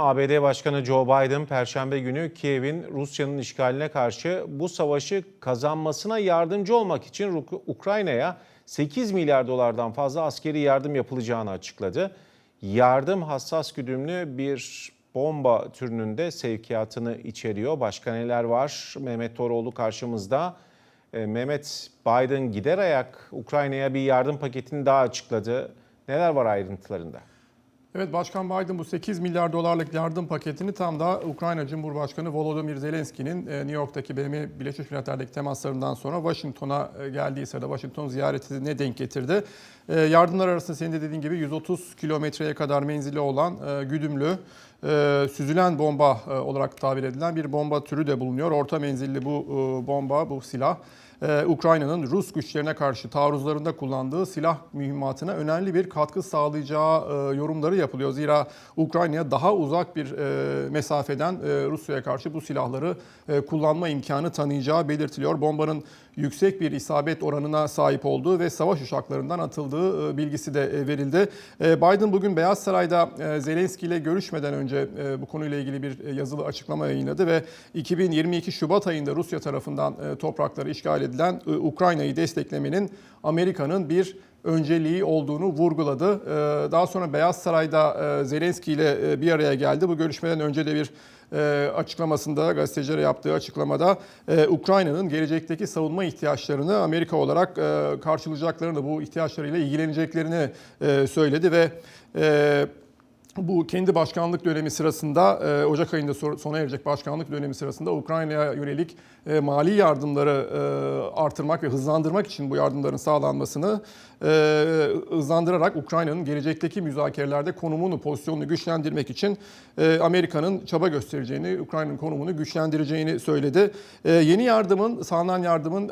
ABD Başkanı Joe Biden Perşembe günü Kiev'in Rusya'nın işgaline karşı bu savaşı kazanmasına yardımcı olmak için Uk- Ukrayna'ya 8 milyar dolardan fazla askeri yardım yapılacağını açıkladı. Yardım hassas güdümlü bir bomba türünün de sevkiyatını içeriyor. Başka neler var? Mehmet Toroğlu karşımızda. Ee, Mehmet Biden gider ayak Ukrayna'ya bir yardım paketini daha açıkladı. Neler var ayrıntılarında? Evet Başkan Biden bu 8 milyar dolarlık yardım paketini tam da Ukrayna Cumhurbaşkanı Volodymyr Zelenski'nin e, New York'taki BM Birleşmiş Milletler'deki temaslarından sonra Washington'a e, geldiği sırada Washington ziyaretine denk getirdi. E, Yardımlar arasında senin de dediğin gibi 130 kilometreye kadar menzili olan güdümlü süzülen bomba olarak tabir edilen bir bomba türü de bulunuyor. Orta menzilli bu bomba, bu silah e, Ukrayna'nın Rus güçlerine karşı taarruzlarında kullandığı silah mühimmatına önemli bir katkı sağlayacağı e, yorumları yapılıyor. Zira Ukrayna'ya daha uzak bir e, mesafeden e, Rusya'ya karşı bu silahları e, kullanma imkanı tanıyacağı belirtiliyor. Bombanın yüksek bir isabet oranına sahip olduğu ve savaş uçaklarından atıldığı bilgisi de verildi. Biden bugün Beyaz Saray'da Zelenski ile görüşmeden önce bu konuyla ilgili bir yazılı açıklama yayınladı ve 2022 Şubat ayında Rusya tarafından toprakları işgal edilen e, Ukrayna'yı desteklemenin Amerika'nın bir önceliği olduğunu vurguladı. E, Daha sonra Beyaz Saray'da e, Zelenski ile bir araya geldi. Bu görüşmeden önce de bir açıklamasında, gazetecilere yaptığı açıklamada Ukrayna'nın gelecekteki savunma ihtiyaçlarını Amerika olarak karşılayacaklarını, bu ihtiyaçlarıyla ilgileneceklerini söyledi ve bu kendi başkanlık dönemi sırasında e, Ocak ayında so- sona erecek başkanlık dönemi sırasında Ukrayna'ya yönelik e, mali yardımları e, artırmak ve hızlandırmak için bu yardımların sağlanmasını hızlandırarak Ukrayna'nın gelecekteki müzakerelerde konumunu, pozisyonunu güçlendirmek için Amerika'nın çaba göstereceğini, Ukrayna'nın konumunu güçlendireceğini söyledi. Yeni yardımın, sağlanan yardımın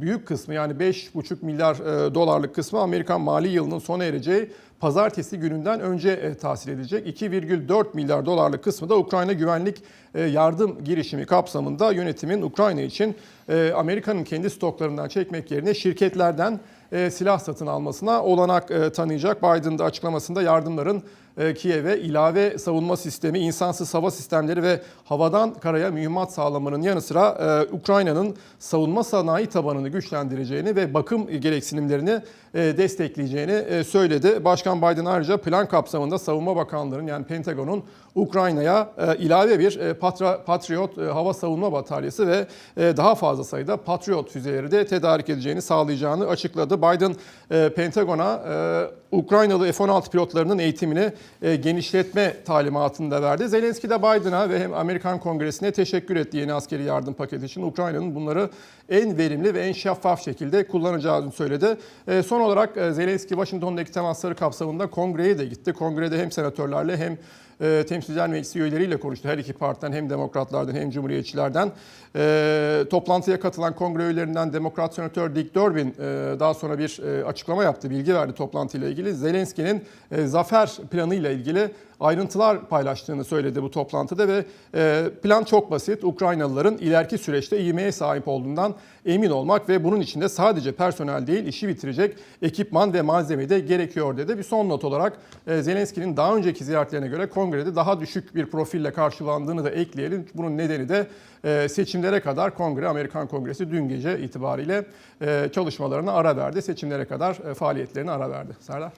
büyük kısmı yani 5,5 milyar dolarlık kısmı Amerikan mali yılının sona ereceği pazartesi gününden önce e, tahsil edilecek. 2,4 milyar dolarlık kısmı da Ukrayna güvenlik e, yardım girişimi kapsamında yönetimin Ukrayna için e, Amerika'nın kendi stoklarından çekmek yerine şirketlerden e, silah satın almasına olanak e, tanıyacak. Biden da açıklamasında yardımların e, Kiev'e ilave savunma sistemi, insansız hava sistemleri ve havadan karaya mühimmat sağlamanın yanı sıra Ukrayna'nın savunma sanayi tabanını güçlendireceğini ve bakım gereksinimlerini destekleyeceğini söyledi. Başkan Biden ayrıca plan kapsamında Savunma Bakanlığı'nın yani Pentagon'un Ukrayna'ya ilave bir Patra, Patriot hava savunma bataryası ve daha fazla sayıda Patriot füzeleri de tedarik edeceğini sağlayacağını açıkladı. Biden e, Pentagon'a e, Ukraynalı F-16 pilotlarının eğitimini e, genişletme talimatını da verdi. Zelenski de Biden'a ve hem Amerikan Kongresi'ne teşekkür etti yeni askeri yardım paketi için. Ukrayna'nın bunları en verimli ve en şeffaf şekilde kullanacağını söyledi. Son olarak Zelenski Washington'daki temasları kapsamında kongreye de gitti. Kongrede hem senatörlerle hem e, Temsilciler Meclisi üyeleriyle konuştu. Her iki partiden hem demokratlardan hem cumhuriyetçilerden. E, toplantıya katılan kongre üyelerinden Demokrat Senatör Dick Durbin e, daha sonra bir e, açıklama yaptı, bilgi verdi toplantıyla ilgili. Zelenski'nin e, zafer planıyla ilgili ayrıntılar paylaştığını söyledi bu toplantıda ve e, plan çok basit. Ukraynalıların ileriki süreçte ivmeye sahip olduğundan emin olmak ve bunun içinde sadece personel değil işi bitirecek ekipman ve malzeme de gerekiyor dedi. Bir son not olarak e, Zelenski'nin daha önceki ziyaretlerine göre kongrede daha düşük bir profille karşılandığını da ekleyelim. Bunun nedeni de e, seçimlere kadar kongre, Amerikan Kongresi dün gece itibariyle çalışmalarına ara verdi. Seçimlere kadar faaliyetlerine ara verdi. Serdar.